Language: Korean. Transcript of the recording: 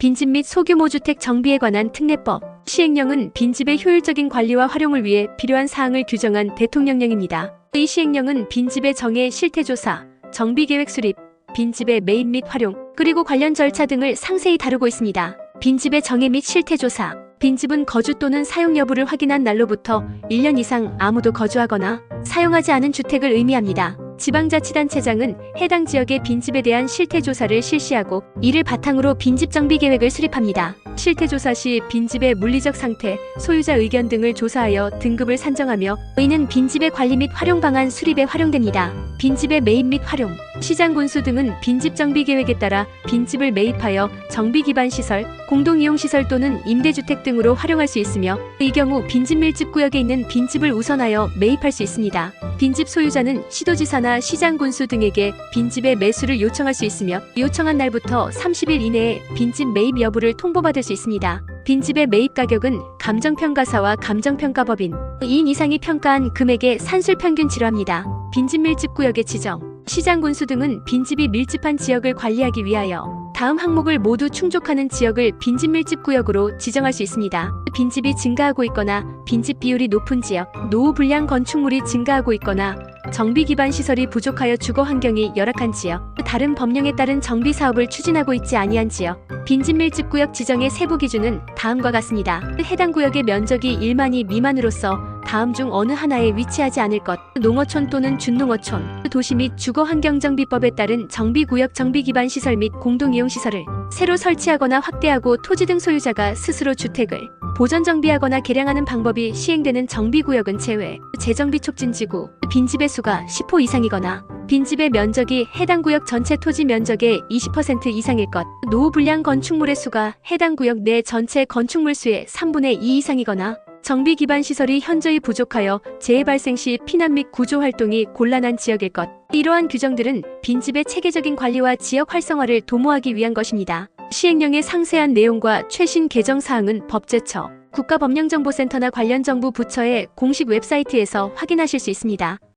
빈집 및 소규모 주택 정비에 관한 특례법. 시행령은 빈집의 효율적인 관리와 활용을 위해 필요한 사항을 규정한 대통령령입니다. 이 시행령은 빈집의 정해 실태조사, 정비계획 수립, 빈집의 매입 및 활용, 그리고 관련 절차 등을 상세히 다루고 있습니다. 빈집의 정해 및 실태조사. 빈집은 거주 또는 사용 여부를 확인한 날로부터 1년 이상 아무도 거주하거나 사용하지 않은 주택을 의미합니다. 지방자치단체장은 해당 지역의 빈집에 대한 실태 조사를 실시하고 이를 바탕으로 빈집 정비 계획을 수립합니다. 실태조사 시 빈집의 물리적 상태, 소유자 의견 등을 조사하여 등급을 산정하며 이는 빈집의 관리 및 활용 방안 수립에 활용됩니다. 빈집의 매입 및 활용, 시장 군수 등은 빈집 정비 계획에 따라 빈집을 매입하여 정비 기반 시설, 공동 이용 시설 또는 임대주택 등으로 활용할 수 있으며 이 경우 빈집 밀집 구역에 있는 빈집을 우선하여 매입할 수 있습니다. 빈집 소유자는 시도지사나 시장 군수 등에게 빈집의 매수를 요청할 수 있으며 요청한 날부터 30일 이내에 빈집 매입 여부를 통보받을 수 있습니다. 빈집의 매입 가격은 감정평가사와 감정평가법인 2인 이상이 평가한 금액의 산술 평균 치료합니다. 빈집 밀집 구역의 지정, 시장 군수 등은 빈집이 밀집한 지역을 관리하기 위하여 다음 항목을 모두 충족하는 지역을 빈집 밀집 구역으로 지정할 수 있습니다. 빈집이 증가하고 있거나 빈집 비율이 높은 지역, 노후 불량 건축물이 증가하고 있거나 정비 기반 시설이 부족하여 주거 환경이 열악한 지역, 다른 법령에 따른 정비 사업을 추진하고 있지 아니한 지역, 빈집 밀집 구역 지정의 세부 기준은 다음과 같습니다. 해당 구역의 면적이 1만이 미만으로서 다음 중 어느 하나에 위치하지 않을 것. 농어촌 또는 준농어촌. 도시 및 주거 환경 정비법에 따른 정비 구역 정비 기반 시설 및 공동 이용 시설을 새로 설치하거나 확대하고 토지 등 소유자가 스스로 주택을 보전 정비하거나 개량하는 방법이 시행되는 정비 구역은 제외. 재정비 촉진 지구. 빈집의 수가 10호 이상이거나 빈집의 면적이 해당 구역 전체 토지 면적의 20% 이상일 것. 노후 불량 건축물의 수가 해당 구역 내 전체 건축물 수의 3분의 2 이상이거나 정비 기반 시설이 현저히 부족하여 재해 발생 시 피난 및 구조 활동이 곤란한 지역일 것. 이러한 규정들은 빈집의 체계적인 관리와 지역 활성화를 도모하기 위한 것입니다. 시행령의 상세한 내용과 최신 개정 사항은 법제처, 국가법령정보센터나 관련 정부 부처의 공식 웹사이트에서 확인하실 수 있습니다.